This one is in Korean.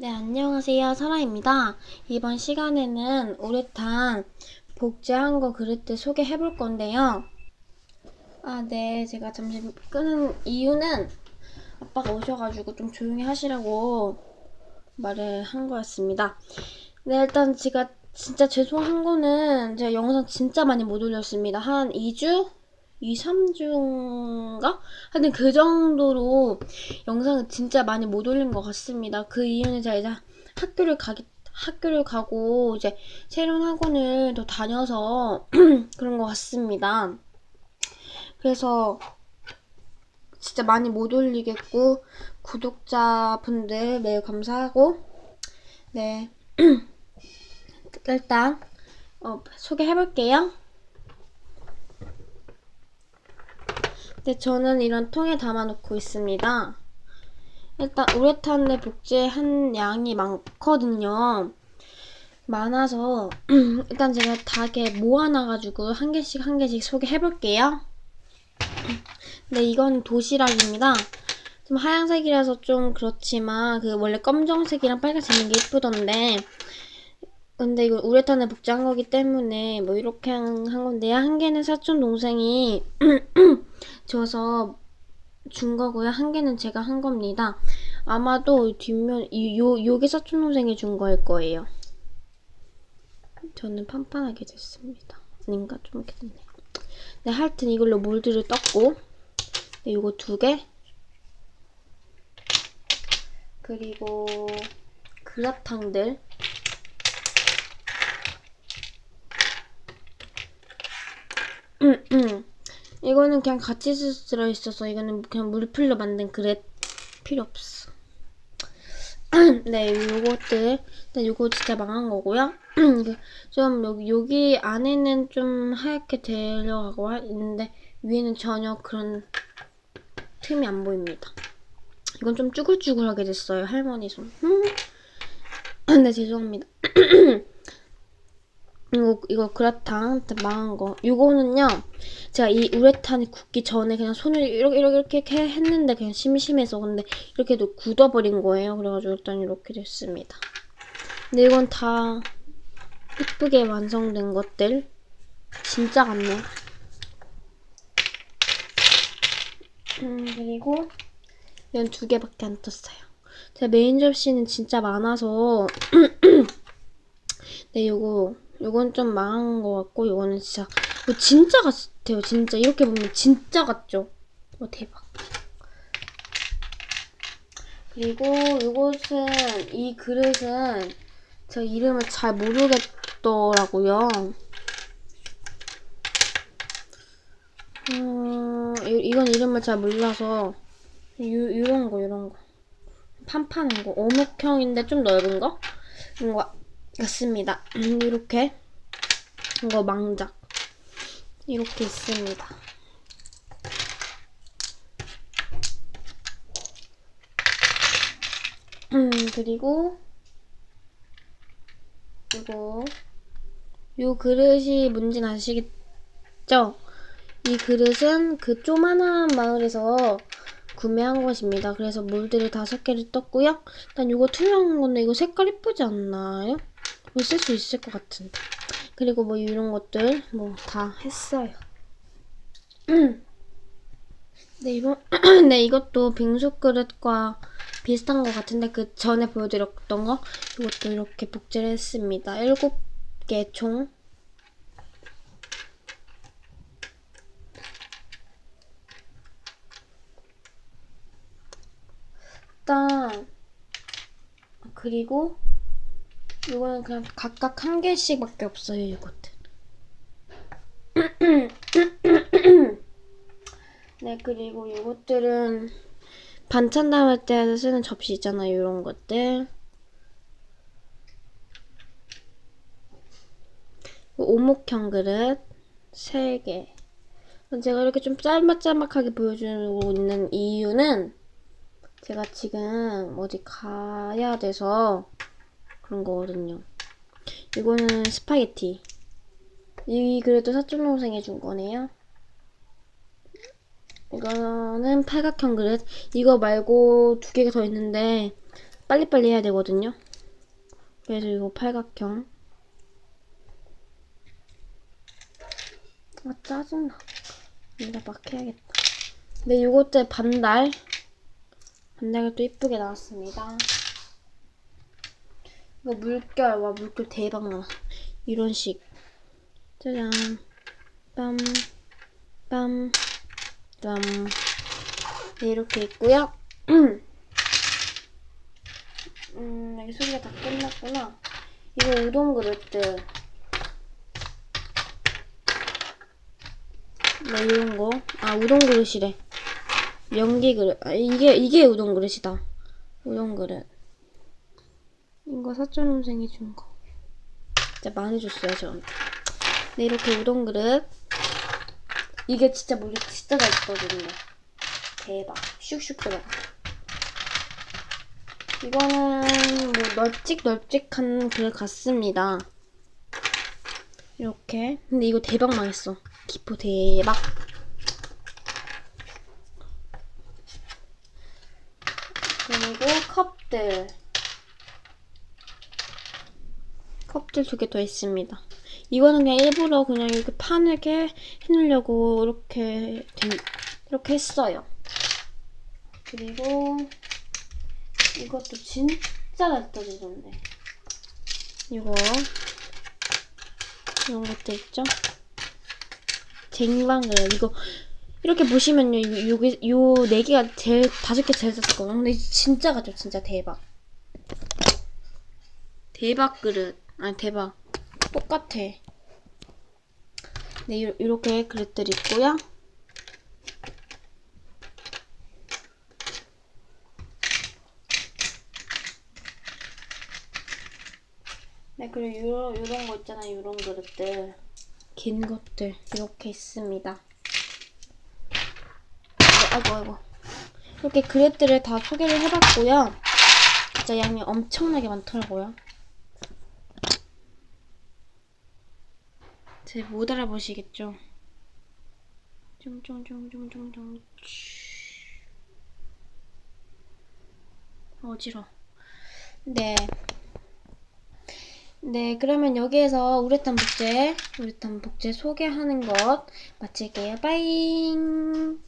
네, 안녕하세요. 설아입니다. 이번 시간에는 우레탄 복제한 거 그릇들 소개해 볼 건데요. 아, 네. 제가 잠시 끄는 이유는 아빠가 오셔가지고 좀 조용히 하시라고 말을 한 거였습니다. 네, 일단 제가 진짜 죄송한 거는 제가 영상 진짜 많이 못 올렸습니다. 한 2주? 2, 3주인가? 하여튼 그 정도로 영상을 진짜 많이 못 올린 것 같습니다. 그 이유는 제가 이제 학교를 가기, 학교를 가고 이제 새로운 학원을 더 다녀서 그런 것 같습니다. 그래서 진짜 많이 못 올리겠고, 구독자분들 매우 감사하고, 네. 일단, 어, 소개해볼게요. 네, 저는 이런 통에 담아놓고 있습니다. 일단 우레탄을 복제한 양이 많거든요. 많아서 일단 제가 다 이렇게 모아놔가지고 한 개씩 한 개씩 소개해볼게요. 네, 이건 도시락입니다. 좀 하얀색이라서 좀 그렇지만 그 원래 검정색이랑 빨간색 있는 게 예쁘던데 근데 이거 우레탄을 복제한 거기 때문에 뭐 이렇게 한, 한 건데요. 한 개는 사촌 동생이 줘서 준 거고요. 한 개는 제가 한 겁니다. 아마도 뒷면 이- 요 요게 사촌 동생이 준 거일 거예요. 저는 판판하게 됐습니다. 아닌가 좀 이렇게 됐네. 네, 하여튼 이걸로 몰드를 떴고, 네, 요거 두 개. 그리고 그라탕들. 이거는 그냥 같이 들어 있어서 이거는 그냥 물풀로 만든 그릇 필요 없어. 네, 요것들. 네, 요거 진짜 망한 거고요. 그좀 여기 여기 안에는 좀 하얗게 하- 있는데 위에는 전혀 그런 틈이 안 보입니다. 이건 좀 쭈글쭈글하게 됐어요. 할머니 손. 음. 네, 죄송합니다. 이거 이거 그라탕 망한 거. 이거는요. 제가 이 우레탄이 굳기 전에 그냥 손을 이렇게 이렇게 이렇게 했는데 그냥 심심해서 근데 이렇게도 굳어버린 거예요. 그래가지고 일단 이렇게 됐습니다. 근데 이건 다 이쁘게 완성된 것들. 진짜 같네. 음, 그리고 이건 두 개밖에 안 떴어요. 제가 메인 접시는 진짜 많아서 네, 요거 요건 좀 망한 것 같고 요거는 진짜 이거 진짜 같아요. 진짜 이렇게 보면 진짜 같죠? 와 대박. 그리고 요것은 이 그릇은 제가 이름을 잘 모르겠더라고요. 음, 이- 이건 이름을 잘 몰라서 요, 요런 거 요런 거 판판한 거 오목형인데 좀 넓은 거 이런 거 같습니다. 음, 이렇게 이거 망작 이렇게 있습니다. 음, 그리고 이거 요 그릇이 뭔진 아시겠죠? 이 그릇은 그 조만한 마을에서 구매한 것입니다. 그래서 몰드를 다섯 개를 떴고요. 일단 이거 투명한 건데 이거 색깔 이쁘지 않나요? 이거 쓸수 있을 것 같은데. 그리고 뭐 이런 것들 뭐 다 했어요. 네 이거 네 이것도 빙수 그릇과 비슷한 것 같은데 그 전에 보여드렸던 거 이것도 이렇게 복제를 했습니다. 일곱 개 총. 일단 그리고 이거는 그냥 각각 한 개씩밖에 없어요 이것들. 네 그리고 이것들은 반찬 담을 때 쓰는 접시 있잖아요 이런 것들. 오목형 그릇 3개. 제가 이렇게 좀 짤막짤막하게 보여주고 있는 이유는 제가 지금 어디 가야 돼서 그런 거거든요. 이거는 스파게티. 이 그래도 사촌 동생이 준 거네요. 이거는 팔각형 그릇. 이거 말고 두 개가 더 있는데 빨리빨리 해야 되거든요. 그래서 이거 팔각형. 아, 짜증나. 여기다 막 해야겠다. 근데 요것들 반달. 반달이 또 이쁘게 나왔습니다. 이거 물결, 와, 물결 대박 나. 이런 식. 짜잔. 빰, 빰, 빰. 네, 이렇게 있고요. 음, 여기 소리가 다 끝났구나. 이거 우동 그릇들. 네, 이런 거. 아, 우동 그릇이래. 연기 그릇. 아, 이게, 이게 우동 그릇이다. 우동 그릇. 이거 사촌 동생이 준 거. 진짜 많이 줬어요, 저한테. 네, 이렇게 우동 그릇. 이게 진짜 물이 진짜 잘 떠지는데. 대박. 슉슉 들어가. 이거는 뭐 널찍널찍한 그릇 같습니다. 이렇게. 근데 이거 대박 망했어. 기포 대박. 그리고 컵들. 컵들 두개 더 있습니다. 이거는 그냥 일부러 그냥 이렇게 파늘게 해놓으려고 이렇게 된, 이렇게 했어요. 그리고 이것도 진짜 잘 떠지던데. 이거 이런 것도 있죠. 쟁반그릇 이거 이렇게 보시면요, 요- 요게 요 네 개가 제일 다섯 개 제일 쌌거든요. 근데 진짜 가죠, 진짜 대박. 대박 그릇. 아니 대박. 똑같아. 네, 요, 이렇게 그릇들 있고요. 네, 그리고 요, 요런 거 있잖아요. 요런 그릇들. 긴 것들. 이렇게 있습니다. 아이고, 아이고. 이렇게 그릇들을 다 소개를 해봤고요. 진짜 양이 엄청나게 많더라고요. 제 못 알아보시겠죠? 쫑쫑쫑쫑쫑쫑 어지러. 네. 네, 그러면 여기에서 우레탄 복제, 우레탄 복제 소개하는 것 마칠게요. 빠잉.